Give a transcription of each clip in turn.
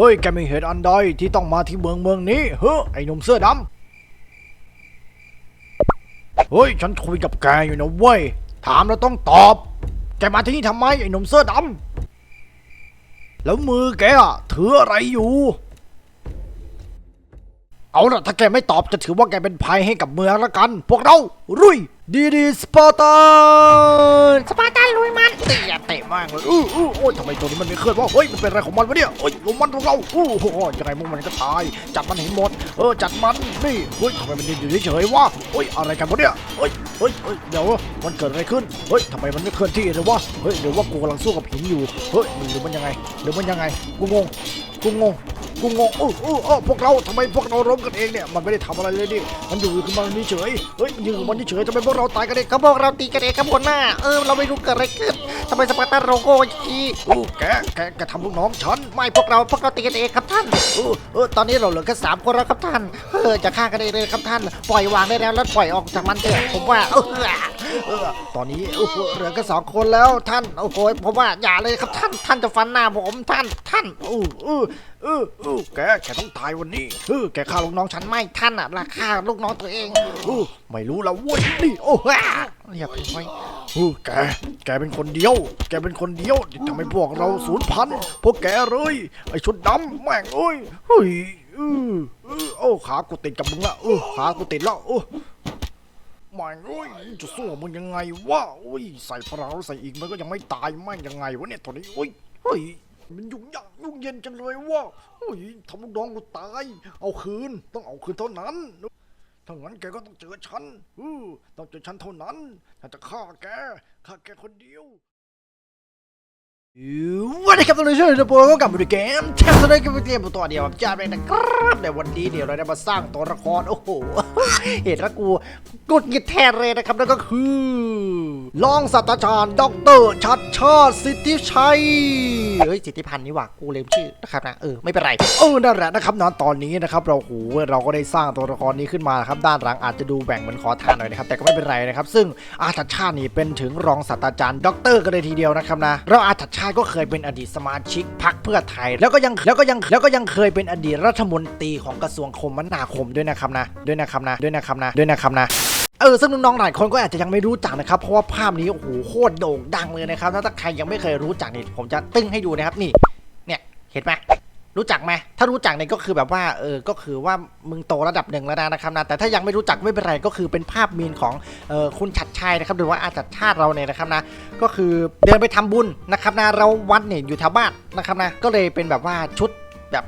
เฮ้ย แกมีเหตุอันใดที่ต้องมาที่เมืองเมืองนี้ เฮ้ยไอ้หนุ่มเสื้อดำเฮ้ย ฉันคุยกับแกอยู่นะเว้ย ถามแล้วต้องตอบ แกมาที่นี่ทำไมไอ้หนุ่มเสื้อดำแล้วมือแกอะถืออะไรอยู่ เอาล่ะ ถ้าแกไม่ตอบจะถือว่าแกเป็นภัยให้กับเมืองละกัน พวกเรา รุย ดีดีสปาร์ตัน สปาร์ตันลุยมัน เตะเตะมากเลยอู้อู้โอ้ยทำไมตัวนี้มันไม่เคลื่อนวะเฮ้ยมันเป็นอะไรของมันวะเนี่ยโอ้ยลมมันของเราอู้โหยังไงมึงมันก็ตาย จัดมันให้หมด เออจัดมันนี่เฮ้ยทำไมมันยืนอยู่เฉยๆวะเฮ้ยอะไรกันวะเนี่ยเฮ้ยเฮ้ยเฮ้ยเดี๋ยวมันเกิดอะไรขึ้นเฮ้ยทำไมมันไม่เคลื่อนที่เลยวะเฮ้ยหรือว่ากูกำลังสู้กับหินอยู่เฮ้ยหรือมันยังไงหรือมันยังไงกูงงกูงงกูงงอู้อู้อ้อพวกเราทำไมพวกเราล้มกันเองเนี่ยมันไม่ได้ทำอะไรเลยดิมันอยู่ขึ้นมาเฉยเฮ้ยมันยืนมันเฉยทำไมพวกเราตายกันเองเขาบอกเราตีกันเองครับหัวหน้าเออเราไม่รู้เกิดอะไรขึ้นทำไมสปาร์ตันโรโก้ยีโอ้แกแกแกทำลูกน้องฉันไม่พวกเราพวกเราตีกันเองครับท่านเออเออตอนนี้เราเหลือแค่สามคนแล้วครับท่านเออจะฆ่ากันเองเลยครับท่าน ปล่อยวางได้แล้วแล้วปล่อยออกจากมันเถอะผมว่าเออเออตอนนี้โอ้โหเหลือแค่สองคนแล้วท่านโอ้โหผมว่าอย่าเลยครับท่านท่านจะฟันหน้าผมท่านท่านอู้อู้อู้อู้แกแกต้องตายวันนี้เออแกฆ่าลูกน้องฉันไม่ท่านอะราคาลูกน้องตัวเองอู้ไม่รู้แล้วเว้ยนี่โอ้ว้าเรียบร้อยอู้แกแกเป็นคนเดียว แกเป็นคนเดียวที่ทำให้พวกเราสูญพันธุ์พวกแกเลยไอ้ชุดดำแม่งเอ้ยเฮ้ยอืออือโอ้ขากูติดกับมึงละเออขากูติดแล้วเออแม่งเอ้ยจะสู้กับมึงยังไงวะอุ้ยใส่พลังแล้วใส่อีกมันก็ยังไม่ตายแม่งยังไงวะเนี่ยตอนนี้อุ้ยเฮ้ย มันยุ่งยากยุ่งเย็นจังเลยว่าโอ้ยทำลูกน้องกูตาย เอาคืน ต้องเอาคืนเท่านั้น ถ้างั้นแกก็ต้องเจอฉันอือต้องเจอฉันเท่านั้นถ้าจะฆ่าแกฆ่าแกคนเดียว วันนี้ครับทุกท่านช่วยดูโปก็กลับมาดูเกมแทนสไลด์เกมเกมตัวเดียวกับจ้าเองนะครับแต่วันนี้เดี๋ยวเราได้มาสร้างตัวละครโอ้โหเห็นแล้วกูกดหงิดแทนเลยนะครับนั่นก็คือรองศาสตราจารย์ด็อกเตอร์ชัดชาติสิทธิชัยเฮ้ยสิทธิพันธ์นี่หว่ากูลืมชื่อนะครับนะเออไม่เป็นไรเออนั่นแหละนะครับนะตอนนี้นะครับเราโหเราก็ได้สร้างตัวละครนี้ขึ้นมาครับด้านหลังอาจจะดูแบ่งเหมือนขอทานหน่อยนะครับแต่ก็ไม่เป็นไรนะครับซึ่งอาชัดชาตินี่เป็นถึงรองศาสตราจารย์ด็อกเตอร์กันเลยทีเดียวนะครับนะแล้วอาชัดชาายก็เคยเป็นอดีตสมาชิกพรรคเพื่อไทย แล้วก็ยังแล้วก็ยังแล้วก็ยังเคยเป็นอดีตรัฐมนตรีของกระทรวงคมนาคมด้วยนะครับนะ ด้วยนะครับนะ ด้วยนะครับนะ ด้วยนะครับนะเออซึ่งน้องๆหลายคนก็อาจจะยังไม่รู้จักนะครับ เพราะว่าภาพนี้โอ้โหโคตรโด่งดังเลยนะครับถ้าใครยังไม่เคยรู้จักนี่ผมจะตึ้งให้ดูนะครับนี่ เนี่ยเห็นไหม รู้จักไหมถ้ารู้จักเนี่ยก็คือแบบว่าเออก็คือว่ามึงโตระดับหนึ่งแล้วนะครับนะแต่ถ้ายังไม่รู้จักไม่เป็นไรก็คือเป็นภาพมีนของเออคุณชัดชัยนะครับหรือว่าอาจัดชาติเราเนี่ยนะครับนะก็คือเดินไปทำบุญนะครับนะเราวัดเนี่ยอยู่แถวบ้านนะครับนะก็เลยเป็นแบบว่าชุดแบบ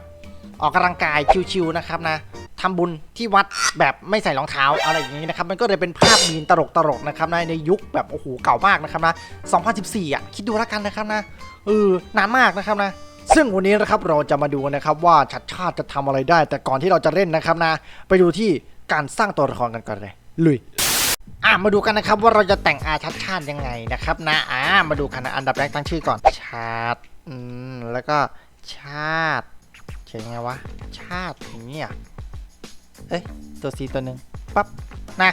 ออกกำลังกายชิวๆนะครับนะทำบุญที่วัดแบบไม่ใส่รองเท้าอะไรอย่างนี้นะครับมันก็เลยเป็นภาพมีนตลกตลกๆนะครับในในยุคแบบโอ้โหเก่ามากนะครับนะ 2014 อะ คิดดูแล้วกันนะครับนะเออนานมากนะครับนะ ซึ่งวันนี้นะครับเราจะมาดูนะครับว่าชัดชาติจะทำอะไรได้ แต่ก่อนที่เราจะเล่นนะครับนะ ไปดูที่การสร้างตัวละครกันก่อนเลยลุยอะมาดูกันนะครับว่าเราจะแต่งอาชัดชาติยังไงนะครับนะอ่ามาดูกันนะอันดับแรกตั้งชื่อก่อนชาติอืมแล้วก็ชาติเขียนไงวะชาติอย่างเงี้ยเอ้ยตัวซีตัวหนึ่งปั๊บนะ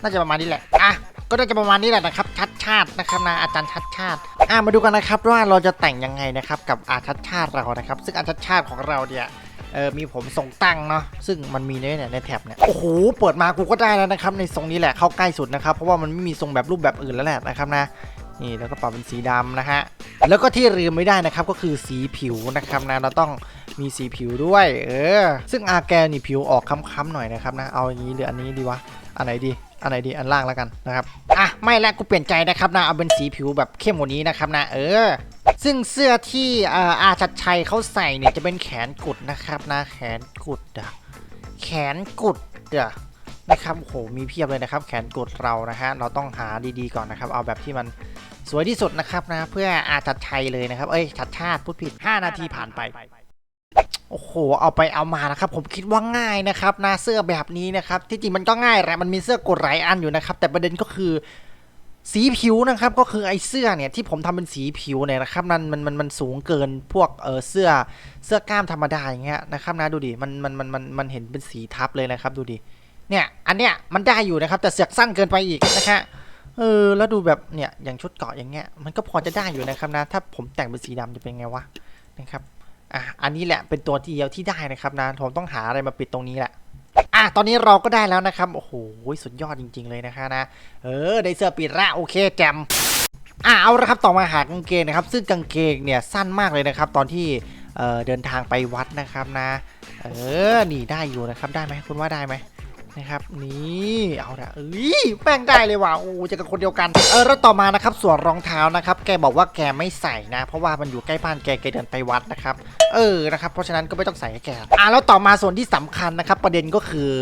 น่าจะประมาณนี้แหละอะ ก็จะประมาณนี้แหละนะครับ ชัดชาตินะครับนะอาจารย์ชัดชาติอะมาดูกันนะครับว่าเราจะแต่งยังไงนะครับกับอาชัดชาติเรานะครับ ซึ่งอาชัดชาติของเราเนี่ยเออมีผมทรงตั้งเนาะซึ่งมันมีเนี่ยในแท็บเนี่ยโอ้โหเปิดมากูก็ได้แล้วนะครับ ในทรงนี้แหละเข้าใกล้สุดนะครับ เพราะว่ามันไม่มีทรงแบบรูปแบบอื่นแล้วแหละนะครับนะนี่แล้วก็ปรับเป็นสีดำนะฮะแล้วก็ที่ลืมไม่ได้นะครับก็คือสีผิวนะครับนะเราต้องมีสีผิวด้วย เออ ซึ่งอาแกนี่ผิวออกค้ำๆหน่อยนะครับนะเอาอย่างนี้หรืออันนี้ดีวะอันไหนดี อันไหนดีอันล่างแล้วกันนะครับอะไม่แล้วกูเปลี่ยนใจนะครับนะเอาเป็นสีผิวแบบเข้มกว่านี้นะครับนะเออ ซึ่งเสื้อที่อาอาชัดชัยเขาใส่เนี่ยจะเป็นแขนกุดนะครับนะแขนกุดอะแขนกุดอะนะครับโอ้โหมีเพียบเลยนะครับ แขนกุดเรานะฮะเราต้องหาดีๆก่อนนะครับ เอาแบบที่มันสวยที่สุดนะครับนะเพื่ออาชัดชัยเลยนะครับ เอ้ยชัดชาติพูดผิด 5 นาทีผ่านไป โอ้โห เอาไปเอามานะครับ ผมคิดว่าง่ายนะครับนะเสื้อแบบนี้นะครับ ที่จริงมันก็ง่ายแหละ มันมีเสื้อกดหลายอันอยู่นะครับ แต่ประเด็นก็คือสีผิวนะครับ ก็คือไอ้เสื้อเนี่ยที่ผมทำเป็นสีผิวเนี่ยนะครับมันมันมันมันสูงเกินพวกเออเสื้อเสื้อกล้ามธรรมดาอย่างเงี้ยนะครับนะดูดิมันมันมันมันมันเห็นเป็นสีทับเลยนะครับ ดูดิเนี่ยอันเนี้ยมันได้อยู่นะครับ แต่เสือกสั้นเกินไปอีกนะฮะเออแล้วดูแบบเนี่ยอย่างชุดเกาะอย่างเงี้ยมันก็พอจะได้อยู่นะครับนะ ถ้าผมแต่งเป็นสีดำจะเป็นไงวะนะครับ อะอันนี้แหละเป็นตัวเดียวที่ได้นะครับนะผมต้องหาอะไรมาปิดตรงนี้แหละอะตอนนี้เราก็ได้แล้วนะครับโอ้โหสุดยอดจริง ๆเลยนะคะนะเออได้เสื้อปิดละโอเคแจมอะเอาละครับต่อมาหากางเกงนะครับ ซึ่งกางเกงเนี่ยสั้นมากเลยนะครับ ตอนที่เอ่อเดินทางไปวัดนะครับนะ เออนี่ได้อยู่นะครับได้ไหมคุณว่าได้ไหม นะครับนี่เอาละเอ้ยแป้งได้เลยว่ะโอ้เจะกับคนเดียวกันเออแล้วต่อมานะครับส่วนรองเท้านะครับ แกบอกว่าแกไม่ใส่นะ เพราะว่ามันอยู่ใกล้บ้านแกแกเดินไปวัดนะครับ เออนะครับเพราะฉะนั้นก็ไม่ต้องใส่ให้แกอะแล้วต่อมาส่วนที่สำคัญนะครับ ประเด็นก็คือ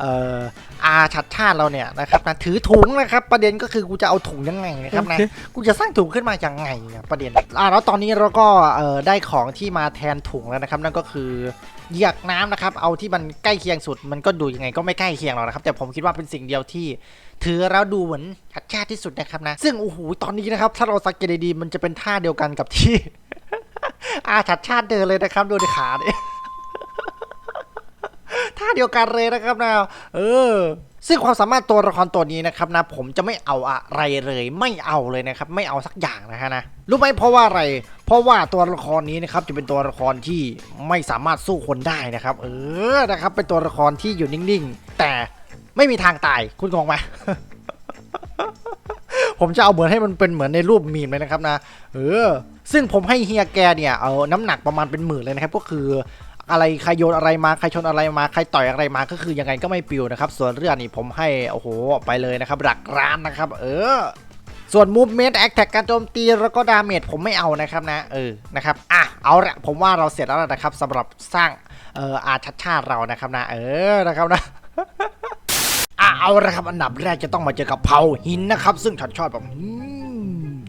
เอ่ออาชัดชาติเราเนี่ยนะครับนะถือถุงนะครับประเด็นก็คือกูจะเอาถุงยังไงนะครับนะกูจะสร้างถุงขึ้นมาอย่างไงเนี่ยประเด็นอะแล้วตอนนี้เราก็เอ่อได้ของที่มาแทนถุงแล้วนะครับ นั่นก็คือเหยือกน้ำนะครับ เอาที่มันใกล้เคียงสุด มันก็ดูยังไงก็ไม่ใกล้เคียงหรอกนะครับ แต่ผมคิดว่าเป็นสิ่งเดียวที่ ถือแล้วดูเหมือนชัดชาติที่สุดนะครับนะ ซึ่งโอ้โหตอนนี้นะครับ ถ้าเราสังเกตดีๆมันจะเป็นท่าเดียวกันกับที่ อาชัดชาติเดินเลยนะครับดูในขาเนี่ยท่าเดียวกันเลยนะครับนะเออ ซึ่งความสามารถตัวละครตัวนี้นะครับนะผมจะไม่เอาอะไรเลยไม่เอาเลยนะครับไม่เอาสักอย่างนะฮะนะรู้ไหมเพราะว่าอะไร เพราะว่าตัวละครนี้นะครับจะเป็นตัวละครที่ไม่สามารถสู้คนได้นะครับ เออนะครับเป็นตัวละครที่อยู่นิ่งๆ แต่ไม่มีทางตายคุณงงไหมผมจะเอาเหมือนให้มันเป็นเหมือนในรูปมีมเลยนะครับนะเออซึ่งผมให้เฮียแกเนี่ยเอาน้ำหนักประมาณเป็นหมื่นเลยนะครับก็คือ อะไรใครโยนอะไรมาใครชนอะไรมาใครต่อยอะไรมาก็คือยังไงก็ไม่ปิวนะครับ ส่วนเรื่องนี้ผมให้โอ้โหไปเลยนะครับหลักล้านนะครับ เออส่วน movement attack การโจมตีแล้วก็ดาเมจผมไม่เอานะครับนะเออนะครับอะเอาละผมว่าเราเสร็จแล้วนะครับสำหรับสร้างเอ่ออาชัดชาติเรานะครับนะ เออนะครับนะอะเอาละครับอันดับแรกจะต้องมาเจอกับเผาหินนะครับ ซึ่งฉันชอบแบบ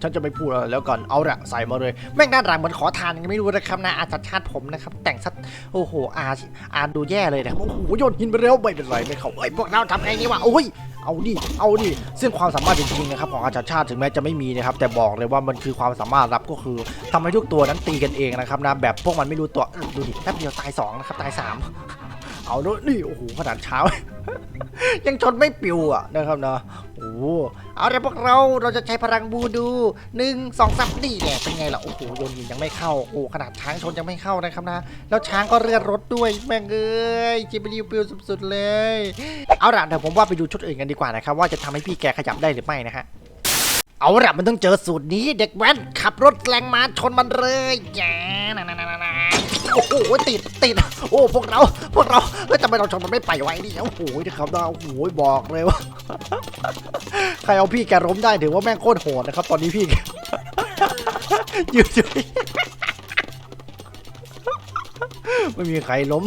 ฉันจะไม่พูดอะไรแล้วก่อนเอาละใส่มาเลย แม่งด้านหลังเหมือนขอทานยังไม่รู้นะครับนะอาชัดชาติผมนะครับ แต่งสักโอ้โหอาอาดูแย่เลยนะโอ้โหโยนหินไปแล้วไม่เป็นไรไม่เขาเอ้ยพวกเราทำไงดีวะโอ้ยเอาดิเอาดิซึ่งความสามารถจริงๆนะครับของอาจารย์ชาติถึงแม้จะไม่มีนะครับ แต่บอกเลยว่ามันคือความสามารถลับก็คือทำให้ทุกตัวนั้นตีกันเองนะครับนะแบบพวกมันไม่รู้ตัวดูดิแป๊บเดียวตายสองนะครับตายสาม เอาด้วยนี่โอ้โหขนาดเช้า ยังชนไม่ปิวอะนะครับเนาะโอ้โหเอาละพวกเราเราจะใช้พลังบูดูหนึ่งสองสามนี่แหละเป็นไงล่ะโอ้โหโยนหินยังไม่เข้าโอ้ขนาดช้างชนยังไม่เข้านะครับนะแล้วช้างก็เลือนรถด้วยแม่งเอ้ยจิบลิวปิวสุดๆเลย เอาล่ะเดี๋ยวผมว่าไปดูชุดอื่นกันดีกว่านะครับว่าจะทำให้พี่แกขยับได้หรือไม่นะฮะเอาล่ะมันต้องเจอสูตรนี้เด็กแว้นขับรถแรงมาชนมันเลยแย่นะนะนะนะนะ โอ้โหติดติดโอ้พวกเราพวกเราเฮ้ยทำไมเราชนมันไม่ไปไว้นี่โอ้โหนะครับนะโอ้โหบอกเลยว่า ใครเอาพี่แกล้มได้ถือว่าแม่งโคตรโหดนะครับ ตอนนี้พี่แกยืนอยู่ไม่มีใครล้ม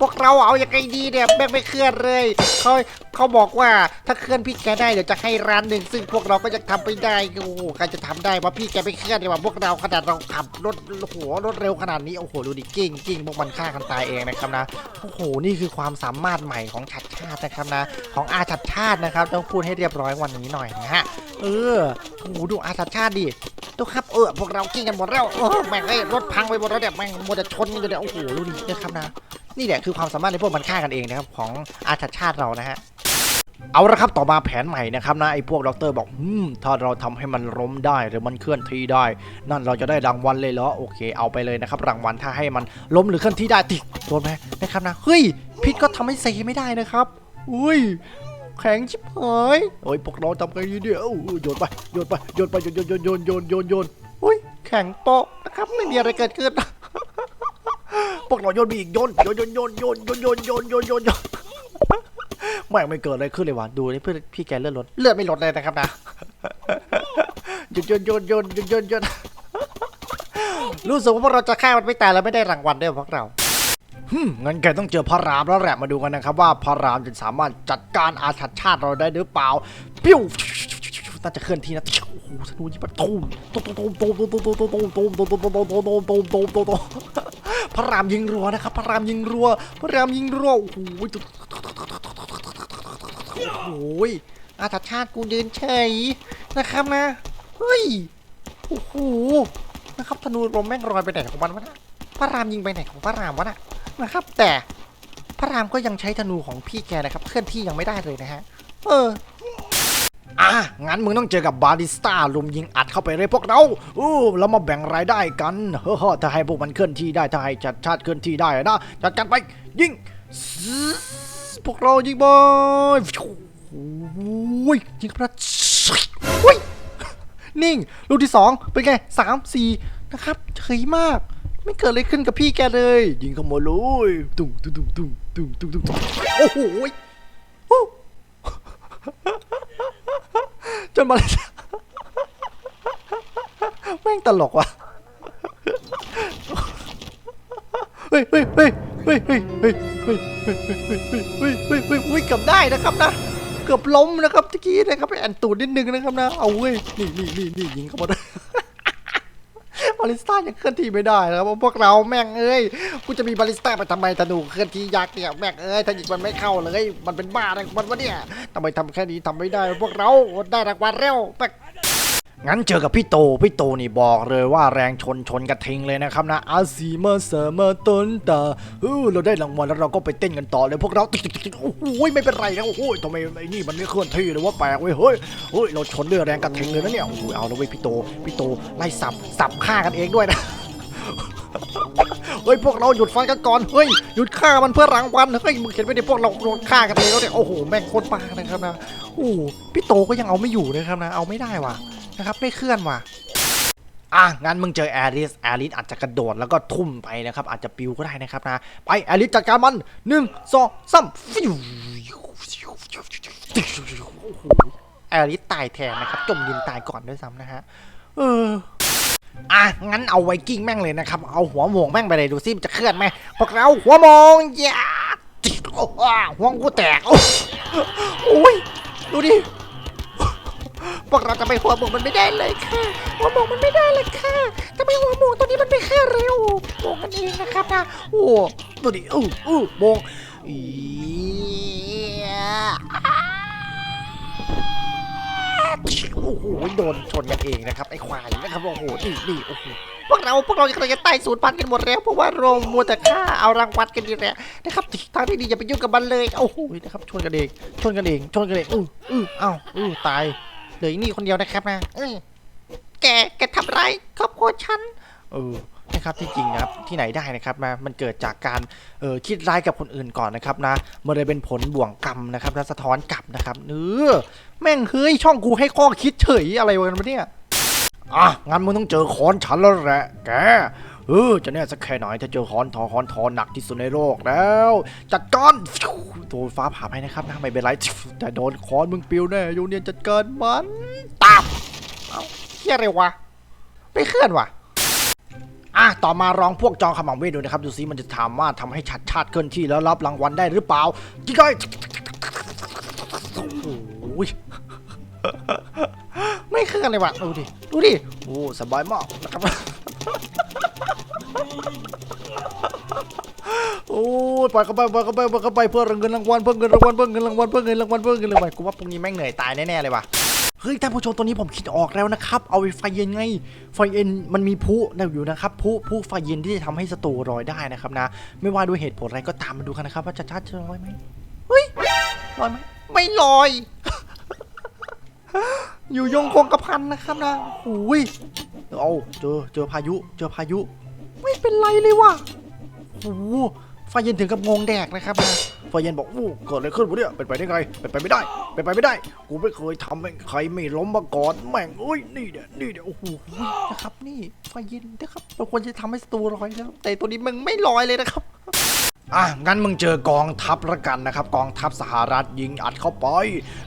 พวกเราเอาอยังไงดีเนี่ยแม่งไม่เคลื่อนเลยเขาเขาบอกว่าถ้าเคลื่อนพี่แกได้เดี๋ยวจะให้ร้านหนึ่งซึ่งพวกเราก็จะทำไม่ได้โอ้โหใครจะทำได้ว่าพี่แกไม่เคลื่อนดีกว่าพวกเราขนาดเราขับรถหัวรถเร็วขนาดนี้โอ้โหดูดิกิ้งกิ้งพวกมันฆ่ากันตายเองนะครับนะโอ้โหนี่คือความสามารถใหม่ของชัดชาตินะครับนะ ของอาชัดชาตินะครับต้องพูดให้เรียบร้อยวันนี้หน่อยนะฮะเออโอ้โหดูอาชัดชาติดิดูครับเออพวกเรากิ้งกันหมดแล้วโอ้แม่งเอ้รถพังไปหมดแล้วเนี่ยแม่งมัวแต่ชนกันอยู่เนี่ยโอ้โหดูดินะครับนะนี่แหละคือความสามารถในพวกมันฆ่ากันเองนะครับของอาชาชาติเรานะฮะ เอาละครับต่อมาแผนใหม่นะครับนะไอ้พวกด็อกเตอร์บอกอืมถ้าเราทำให้มันล้มได้หรือมันเคลื่อนที่ได้ นั่นเราจะได้รางวัลเลยเหรอโอเค เอาไปเลยนะครับรางวัลถ้าให้มันล้มหรือเคลื่อนที่ได้ติดโดนไหมนะครับนะเฮ้ยพิษก็ทำให้เซไม่ได้นะครับอุ้ยแข็งชิบหายโอ้ยพวกเราทำไงดีเนี่ยเอ้าโยนไปโยนไปโยนไปโยนโยนโยนโยนโยนโยนโยนอุ้ยแข็งโปะนะครับไม่มีอะไรเกิดขึ้นพวกเราโยนไปอีกโยนโยนโยนโยนโยนโยนโยนโยนโยน แม่งไม่เกิดอะไรขึ้นเลยวะดูนี่เพื่อนพี่แกเลือดลดเลือดไม่ลดเลยนะครับนะโยนโยนโยนโยนโยนโยนโยนรู้สึกว่าพวกเราจะฆ่ามันไม่ตายแล้วไม่ได้รางวัลด้วยพวกเราฮึมงั้นแกต้องเจอพระรามแล้วแหละมาดูกันนะครับ ว่าพระรามจะสามารถจัดการอาถรรพ์ชาติเราได้หรือเปล่าปิ้วน่าจะเคลื่อนที่นะโอ้โหธนูยี่ปัดตูมตูมตูมตูมตูมตูมตูมตูมตูมตูมตูมตูมตูมตูมตูมตูมตูมตูมตูมพระรามยิงรัวนะครับ พระรามยิงรัว พระรามยิงรัว โอ้โห โอ้โหอาตชาติกูเดินเฉยนะครับนะ เฮ้ย โอ้โห นะครับธนูลมแม่งลอยไปไหนของมันวะนะพระรามยิงไปไหนของพระรามวะนะนะครับ แต่พระรามก็ยังใช้ธนูของพี่แกนะครับ เคลื่อนที่ยังไม่ได้เลยนะฮะ เอออะงั้นมึงต้องเจอกับบาริสต้าลุมยิงอัดเข้าไปเลยพวกเราอู้เรามาแบ่งรายได้กัน เฮ้อถ้าให้พวกมันเคลื่อนที่ได้ ถ้าให้จัดชาติเคลื่อนที่ได้นะ จัดกันไป ยิง พวกเรายิงบอย อ้ยยิงกระโอ้ยนิ่ง ลูกที่สองเป็นไงสามสี่นะครับเฉยมาก ไม่เกิดอะไรขึ้นกับพี่แกเลย ยิงเข้ามาเลยตุ้งตุ้งตุ้งตุ้งตุ้งตุ้งตุ้งโอ้โหจนมาเลยแม่งตลกว่ะเฮ้ยเฮ้ยเฮ้ยเฮ้ยเฮ้ยเฮ้ยเฮ้ยเฮ้ยเฮ้ยเฮ้ยเฮ้ยเฮ้ยเฮ้ยเฮ้ยเกือบได้นะครับนะเเกือบล้มนะครับตะกี้นะครับไปแอนตูดนิดนึงนะครับนะ เอาเว้ย นี่นี่นี่นี่ยิงเข้ามาด้บาริสต้ายังเคลื่อนที่ไม่ได้นะครับพวกเราแม่งเอ้ยกูจะมีบาริสต้าไปทำไมธนูเคลื่อนที่ยากเนี่ยแม่งเอ้ยถ้ายิงมันไม่เข้าเลยมันเป็นบ้าอะไรของมันวะเนี่ยทำไมทำแค่นี้ทำไม่ได้ พวกเราได้รางวัลเร็วแม่ง งั้นเจอกับพี่โต พี่โตนี่บอกเลยว่าแรงชนชนกระทิงเลยนะครับนะอาซีมาเสมาต้นตาเออเราได้รางวัลแล้วเราก็ไปเต้นกันต่อเลยพวกเราติ๊กติ๊กติ๊กโอ้โหไม่เป็นไรนะโอ้โหทำไมไอ้นี่มันไม่เคลื่อนที่เลยว่าแปลกเว้ยเฮ้ยเฮ้ยเราชนด้วยแรงกระทิงเลยนะเนี่ยโอ้โหเอาแล้วเว้ยพี่โตพี่โตไล่สับสับฆ่ากันเองด้วยนะเฮ้ยพวกเราหยุดฟันกันก่อนเฮ้ยหยุดฆ่ามันเพื่อรางวัลเฮ้ยมึงเห็นไหมเนี่ยพวกเราโดนฆ่ากันเองแล้วเนี่ยโอ้โหแม่งโคตรปานะครับนะโอ้พี่โตก็ยังเอาไม่อยู่นะครับนะ เอาไม่ได้ว่ะ นะครับ ไม่เคลื่อนว่ะอะงั้นมึงเจอแอริสแอริสอาจจะกระโดดแล้วก็ทุ่มไปนะครับ อาจจะปิวก็ได้นะครับนะ ไปแอริสจัดการมันหนึ่งสองสามฟิวแอริสตายแทนนะครับ จมดินตายก่อนด้วยซ้ำนะฮะเอออะงั้นเอาไวกิ้งแม่งเลยนะครับ เอาหัวโมงแม่งไปเลยดูซิมันจะเคลื่อนไหมพวกเราหัวโมงอย่าหัวกูแตกโอ้ยดูดิ พวกเราจะไปหัวหมงมันไม่ได้เลยค่ะหัวหมงมันไม่ได้เลยค่ะทำไมหัวหมงตัวนี้มันไม่ค่าเร็วโมงกันเองนะครับนะโอ้ดูดิอู้อู้โมงอีโอ้โหโดนชนกันเองนะครับไอ้ควายนะครับโอ้โหนี่นี่โอ้โหพวกเราพวกเรากำลังจะตายสูญพันธุ์กันหมดแล้วเพราะว่าเรามัวแต่ฆ่าเอารางวัลกันดีแหละนะครับทางที่ดีอย่าไปยุ่งกับมันเลยโอ้โหนะครับชนกันเองชนกันเองชนกันเองอื้ออื้อเอ้าอื้อตาย เหลืออีนี่คนเดียวนะครับนะเอ้ยแกแกทำร้ายครอบครัวฉันเออนะครับที่จริงนะครับที่ไหนได้นะครับนะมันเกิดจากการเออคิดร้ายกับคนอื่นก่อนนะครับนะมันเลยเป็นผลบ่วงกรรมนะครับแล้วสะท้อนกลับนะครับเออแม่งเฮ้ยช่องกูให้ข้อคิดเฉยอะไรวะเนี่ยอะงั้นมึงต้องเจอค้อนฉันแล้วแหละแก เออจะแน่สักแค่ไหนถ้าเจอคอนทอค้อนทอหนักที่สุดในโลกแล้ว จัดการโดนฟ้าผ่าไปนะครับนะไม่เป็นไรแต่โดนคอนมึงปิวแน่ยูเนียนจัดการมันตับเอาเฮียอะไรวะไม่เคลื่อนวะอะต่อมารองพวกจองขมังเวทดูนะครับ ดูซิมันจะถามว่าทำให้ชัดชาติเคลื่อนที่แล้วรับรางวัลได้หรือเปล่าจิกไกโอ้โหไม่เคลื่อนเลยว่ะดูดิ ดูดิ โอ้สบายมากนะครับ โอ้ยปล่อยเข้าไปปล่อยเข้าไปปล่อยเข้าไปเพื่อเงินรางวัลเพื่อเงินรางวัลเพื่อเงินรางวัลเพื่อเงินรางวัลเพื่อเงินรางวัลกูว่าพรุ่งนี้แม่งเหนื่อยตายแน่ๆเลยว่ะเฮ้ยท่านผู้ชมตัวนี้ผมคิดออกแล้วนะครับ เอาไฟเย็นไง ไฟเย็นมันมีพุนอยู่นะครับพุพุไฟเย็นที่จะทำให้ศัตรูลอยได้นะครับนะ ไม่ว่าด้วยเหตุผลอะไรก็ตามมาดูกันนะครับ ว่าจะชัดจะลอยไหมเฮ้ยลอยไหมไม่ลอย อยู่ยงคงกระพันนะครับนะโอ้ย เอาเจอเจอพายุเจอพายุ ไม่เป็นไรเลยว่ะโอ้โหไฟเย็นถึงกับงงแดกนะครับไฟเย็นบอกอู้เกิดอะไรขึ้นวะเนี่ยเป็นไปได้ไงเป็นไปไม่ได้เป็นไปไม่ได้ กูไม่เคยทำให้ใครไม่ล้มมาก่อนแม่งเอ้ยนี่เดี๋ยนี่เดี๋ยโอ้โหนะครับนี่ไฟเย็นนะครับเราควรจะทำให้ศัตรูลอยนะครับแต่ตัวนี้มึงไม่ลอยเลยนะครับอะงั้นมึงเจอกองทัพละกันนะครับ กองทัพสหรัฐยิงอัดเข้าไป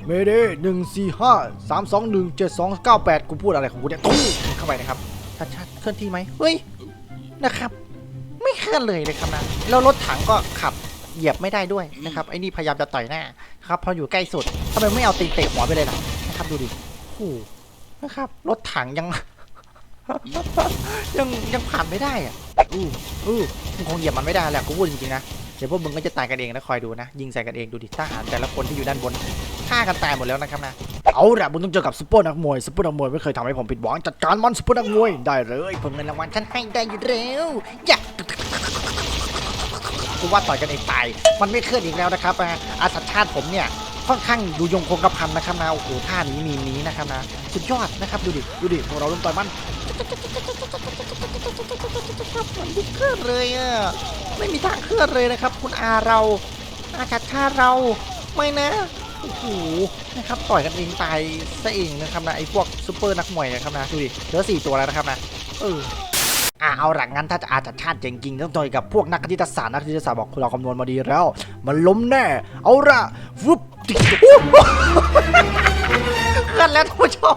เมเดหนึ่งสี่ห้าสามสองหนึ่งเจ็ดสองเก้าแปดกูพูดอะไรของกูเนี่ยตู้ เข้าไปนะครับชัดชัดๆเคลื่อนที่ไหมเฮ้ยนะครับ ไม่เคลื่อนเลยนะครับนะแล้วรถถังก็ขับเหยียบไม่ได้ด้วยนะครับไอ้นี่พยายามจะต่อยหน้าครับพออยู่ใกล้สุดทำไมไม่เอาตีนเตะหัวไปเลยล่ะนะครับดูดิโอ้นะครับ รถถังยัง ยังยังผ่านไม่ได้อะอู้อู้มึงคงเหยียบมันไม่ได้แหละกูพูดจริงๆนะเดี๋ยวพวกมึงก็จะตายกันเองนะคอยดูนะ ยิงใส่กันเองดูดิทหารแต่ละคนที่อยู่ด้านบนฆ่ากันตายหมดแล้วนะครับนะ เอาละมึงต้องเจอกับซุปเปอร์นักมวยซุปเปอร์นักมวยไม่เคยทำให้ผมผิดหวังจัดการมันซุปเปอร์นักมวยได้เลยผลเงินรางวัลฉันให้ได้อยู่แล้วอย่ากูว่าต่อยกันเองตายมันไม่เคลื่อนอีกแล้วนะครับอะอาสัตชาติผมเนี่ยค่อนข้างดูยงคงกระพันนะครับนะโอ้โหท่านี้มีนี้นะครับนะสุดยอดนะครับดูดิดูดิพวกเราลุมต่อยมันเหมือนดิเคลื่อนเลยอะไม่มีทางเคลื่อนเลยนะครับ คุณอาเราอาชัดชาเราไม่นะ โอ้โหนะครับต่อยกันเองตายซะเองนะครับนะไอ้พวกซูเปอร์นักมวยนะครับนะดูดิเหลือสี่ตัวแล้วนะครับนะเอออะเอาหลังงั้นถ้าจะอาจัดชาติเจ๋งจริงต้องต่อยกับพวกนักคณิตศาสตร์นักคณิตศาสตร์บอกเราคำนวณมาดีแล้ว มันล้มแน่เอาละฟึบติ๊กโอ้โหเคลื่อนแล้วท่านผู้ชม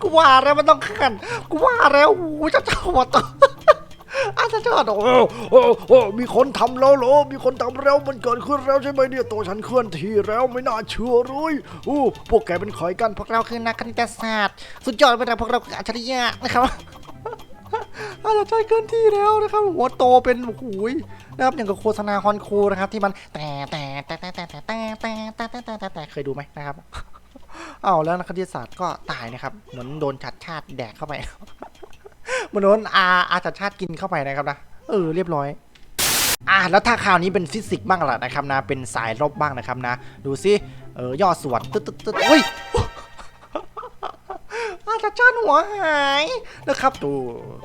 กูว่าแล้วมันต้องเคลื่อนกูว่าแล้วโอ้โหจะจัหัวตัวอ ชัดชาโอ้โอ้โอ้มีคนทำแล้วเหรอมีคนทำแล้วมันเกิดขึ้นแล้วใช่ไหมเนี่ยตัวฉันเคลื่อนที่แล้วไม่น่าเชื่อเลยโอ้พวกแกเป็นใครกันพวกเราคือนักคณิตศาสตร์ สุดยอดไปเลยพวกเราคืออัจฉริยะนะครับอาจจะใช้เคลื่อนที่แล้วนะครับหัวโตเป็นโอ้โหยนะครับอย่างกับโฆษณาฮอนคูนะครับ ที่มันแต่แต่แต่แต่แต่แต่แต่แต่แต่แต่แต่แต่เคยดูไหมนะครับเอาแล้วนักคณิตศาสตร์ก็ตายนะครับ เหมือนโดนชัดชาติแดกเข้าไปเห มือนโดนอาอาชัดชาติกินเข้าไปนะครับนะ เออเรียบร้อยอะแล้วถ้าคราวนี้เป็นฟิสิกส์บ้างล่ะนะครับนะ เป็นสายลบบ้างนะครับนะ ดูซิเออย่อส่วนตึ๊ดตึ๊ดตึ๊ดอุ้ยอาชัดชาติหัวหายนะครับตู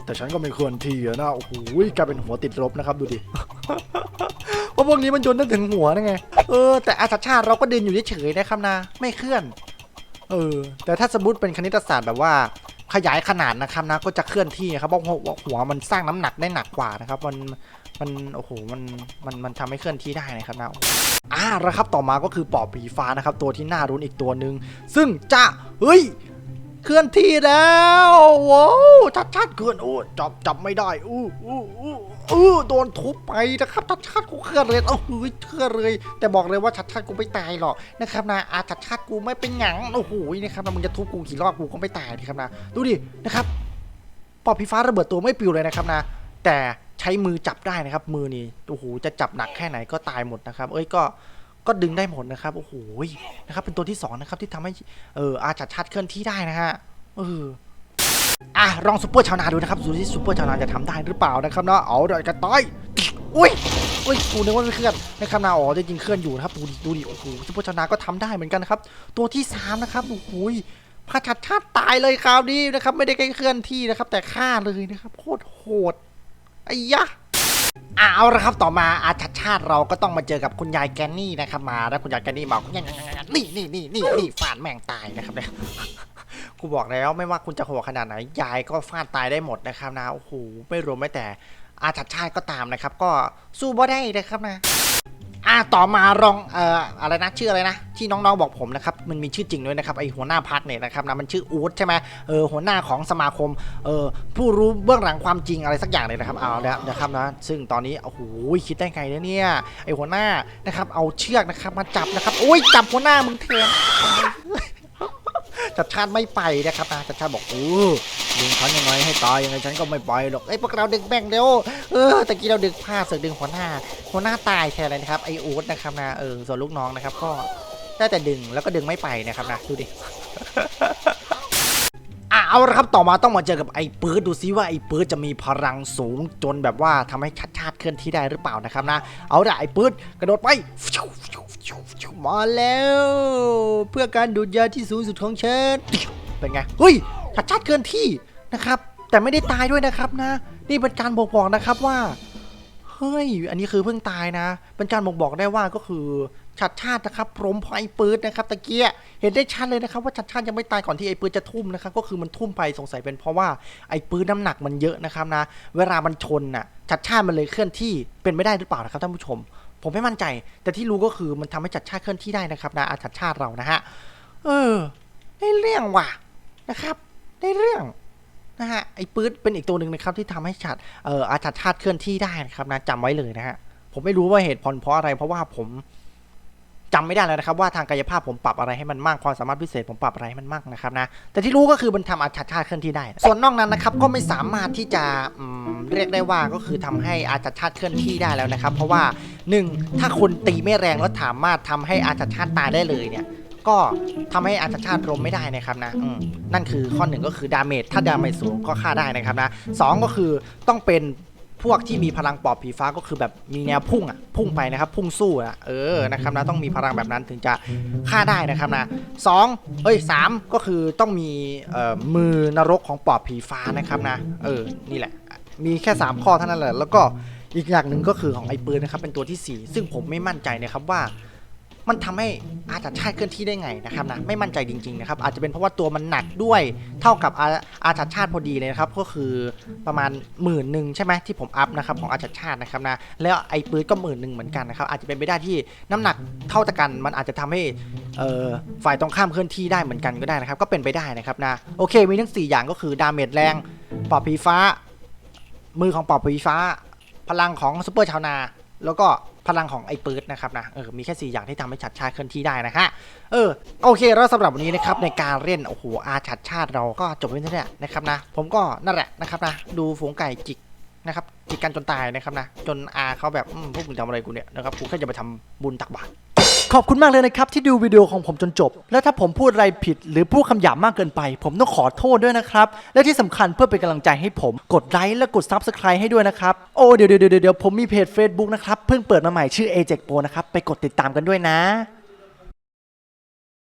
แต่ฉันก็ไม่ควรทีนะโอ้โหกลายเป็นหัวติดลบนะครับดูดิว่าพวกนี้มันจนได้ถึงหัวนะไงเออแต่อาชัดชาติเราก็เดินอยู่เฉยๆนะครับนะ ไม่เคลื่อน เออ แต่ถ้าสมมติเป็นคณิตศาสตร์แบบว่า ขยายขนาดนะครับนะก็จะเคลื่อนที่นะครับเพราะหัวหัวมันสร้างน้ำหนักได้หนักกว่านะครับ มันมันโอ้โหมันมันมันทำให้เคลื่อนที่ได้นะครับนะอ่าแล้วครับต่อมาก็คือปอบผีฟ้านะครับ ตัวที่น่ารุนอีกตัวหนึ่งซึ่งจะเฮ้ย เคลื่อนที่แล้วว้าวชัดชัดๆเคลื่อนโอ้จับจับไม่ได้อู้อู้อู้อู้โดนทุบไปนะครับชัดชัดๆกูเคลื่อนเลยเอ้าเฮ้ยเคลื่อนเลย แต่บอกเลยว่าชัดชัดๆกูไม่ตายหรอกนะครับนะอาชัดชัดๆกูไม่เป็นหยังโอ้โหนะครับนะมึงจะทุบกูกี่รอบกูก็ไม่ตายนะครับนะดูดินะครับปอบผีฟ้าระเบิดตัวไม่ปิวเลยนะครับนะ แต่ใช้มือจับได้นะครับ มือนี่โอ้โหจะจับหนักแค่ไหนก็ตายหมดนะครับ เอ้ยก็ ก็ดึงได้หมดนะครับโอ้โหนะครับเป็นตัวที่สองนะครับที่ทำให้เอออาจัดชัดเคลื่อนที่ได้นะฮะเอออะลองซูเปอร์ชาวนาดูนะครับดูที่ซูเปอร์ชาวนาจะทำได้หรือเปล่านะครับเนาะเอาเดี๋ยวกันต่อยอุ้ยอุ้ยกูนึกว่าไม่เคลื่อนนะครับนาอ๋อจริงๆเคลื่อนอยู่นะครับดูดิดูดิโอ้โหซูเปอร์ชาวนาก็ทำได้เหมือนกันนะครับตัวที่สามนะครับโอ้โหพระชัดชาติตายเลยคราวนี้นะครับ ไม่ได้แค่เคลื่อนที่นะครับ แต่ฆ่าเลยนะครับ โคตรโหดไอ้ยะ อ่าเอาละครับต่อมาอาชัดชาติเราก็ต้องมาเจอกับคุณยายแกนนี่นะครับมาแล้วคุณยายแกนนี่บอกนี่นี่นี่นี่นี่นี่ฟาดแม่งตายนะครับเนี่ยกูบอกแล้วไม่ว่าคุณจะโหดขนาดไหนยายก็ฟาดตายได้หมดนะครับนะโอ้โหไม่รวมแม้แต่อาชัดชาติก็ตามนะครับ ก็สู้บ่ได้นะครับนะ อะต่อมารองเอ่ออะไรนะชื่ออะไรนะที่น้องๆบอกผมนะครับมันมีชื่อจริงด้วยนะครับไอหัวหน้าพักเนี่ยนะครับนะมันชื่ออู๊ดใช่ไหมเออหัวหน้าของสมาคมเออผู้รู้เบื้องหลังความจริงอะไรสักอย่างเลยนะครับเอาแล้วนะครับนะซึ่งตอนนี้โอ้โหคิดได้ไงเนี่ยเนี่ยไอหัวหน้านะครับเอาเชือกนะครับมาจับนะครับโอ้ยจับหัวหน้ามึงเทน จัดชาติไม่ไปนะครับนะจัดชาติบอกโอ้ดึงฉันยังไงให้ตายยังไงฉันก็ไม่ไปหรอกไอ้พวกเราดึงแบ่งเร็วเออตะกี้เราดึงผ้าเสือดึงหัวหน้าหัวหน้าตายแทนเลยนะครับไอโอ๊ตนะครับนะเออส่วนลูกน้องนะครับก็ได้แต่ดึงแล้วก็ดึงไม่ไปนะครับนะดูดิอะเอาละครับต่อมาต้องมาเจอกับไอ้ปื๊ดดูซิว่าไอ้ปื๊ดจะมีพลังสูงจนแบบว่าทำให้ชัดชาติเคลื่อนที่ได้หรือเปล่านะครับนะ เอาละไอ้ปื๊ดกระโดดไป มาแล้ว เพื่อการดูดยาที่สูงสุดของฉันเป็นไงเฮ้ยชัดชาติเคลื่อนที่นะครับ แต่ไม่ได้ตายด้วยนะครับนะ นี่เป็นการบอกบอกนะครับว่าเฮ้ย อันนี้คือเพิ่งตายนะ เป็นการบ่งบอกได้ว่าก็คือชัดชาตินะครับพรมพอไอ้ปืดนะครับตะเกียเห็นได้ชัดเลยนะครับ ว่าชัดชาติยังไม่ตายก่อนที่ไอ้ปืดจะทุ่มนะครับ ก็คือมันทุ่มไปสงสัยเป็นเพราะว่าไอ้ปืดน้ำหนักมันเยอะนะครับนะ เวลามันชนน่ะชัดชาติมันเลยเคลื่อนที่เป็นไม่ได้หรือเปล่านะครับท่านผู้ชม ผมไม่มั่นใจ แต่ที่รู้ก็คือมันทำให้ชัดชาติเคลื่อนที่ได้นะครับนะอาชัดชาติเรานะฮะเออได้เรื่องว่ะนะครับ ได้เรื่องนะฮะไอ้ปื๊ดเป็นอีกตัวหนึ่งนะครับที่ทำให้ชัดเอ่ออาชัดชาติเคลื่อนที่ได้นะครับนะจำไว้เลยนะฮะผมไม่รู้ว่าเหตุผลเพราะอะไรเพราะว่าผม จำไม่ได้แล้วนะครับว่าทางกายภาพผมปรับอะไรให้มันมากความสามารถพิเศษผมปรับอะไรให้มันมากนะครับนะแต่ที่รู้ก็คือมันทำอาชัดชาติเคลื่อนที่ได้ ส่วนนอกนั้นนะครับก็ไม่สามารถที่จะเรียกได้ว่าก็คือทำให้อาชัดชาติเคลื่อนที่ได้แล้วนะครับ เพราะว่าหนึ่งถ้าคนตีไม่แรงแล้วสามารถทำให้อาชัดชาติตายได้เลยเนี่ยก็ทำให้อาชาชาติรมไม่ได้นะครับนะนั่นคือข้อหนึ่งก็คือดาเมจถ้าดาเมจสูงก็ฆ่าได้นะครับนะสองก็คือต้องเป็น พวกที่มีพลังปอบผีฟ้าก็คือแบบมีแนวพุ่งอะพุ่งไปนะครับ พุ่งสู้อะเออนะครับนะต้องมีพลังแบบนั้นถึงจะฆ่าได้นะครับนะสองเอ้ยสามก็คือต้องมีเอ่อมือนรกของปอบผีฟ้านะครับนะเออนี่แหละ มีแค่ 3 ข้อเท่านั้นแหละแล้วก็อีกอย่างหนึ่งก็คือของไอ้ปืนนะครับเป็นตัวทีสี่4 ซึ่งผมไม่มั่นใจนะครับว่า มันทำให้อาถรรพ์ชาติเคลื่อนที่ได้ไงนะครับนะไม่มั่นใจจริงๆนะครับอาจจะเป็นเพราะว่าตัวมันหนักด้วยเท่ากับอาอาถรรพ์ชาติพอดีเลยนะครับก็คือประมาณหมื่นหนึ่งใช่ไหมที่ผมอัพนะครับของอาถรรพ์ชาตินะครับนะแล้วไอ้ปืนก็หมื่นหนึ่งเหมือนกันนะครับอาจจะเป็นไปได้ที่น้ำหนักเท่ากัน มันอาจจะทำให้ฝ่ายตรงข้ามเคลื่อนที่ได้เหมือนกันก็ได้นะครับก็เป็นไปได้นะครับนะโอเคมีทั้ง 4 อย่างก็คือดาเมจแรงปอบผีฟ้า มือของปอบผีฟ้า พลังของซูเปอร์ชาวนา แล้วก็ พลังของไอ้ปืดนะครับนะเออมีแค่สี่อย่างที่ทำให้ฉัดชาติเคลื่อนที่ได้นะฮะเออโอเคแล้วสำหรับวันนี้นะครับในการเล่นโอ้โหอาชัดชาติเราก็จบไปเท่านี้นะครับนะผมก็นั่นแหละนะครับนะดูฝูงไก่จิกนะครับจิกกันจนตายนะครับนะจนอาเขาแบบพวกมึงทำอะไรกูเนี่ยนะครับกูแค่จะไปทำบุญตักบาตร ขอบคุณมากเลยนะครับที่ดูวิดีโอของผมจนจบ แล้วถ้าผมพูดอะไรผิด หรือพูดคำหยาบมากเกินไป ผมต้องขอโทษด้วยนะครับ และที่สำคัญเพื่อเป็นกำลังใจให้ผมกดไลค์และกด Subscribe ให้ด้วยนะครับ โอ้เดี๋ยวเดี๋ยวเดี๋ยวผมมีเพจ Facebook นะครับเพิ่งเปิดมาใหม่ชื่อ a j e c Pro นะครับไปกดติดตามกันด้วยนะ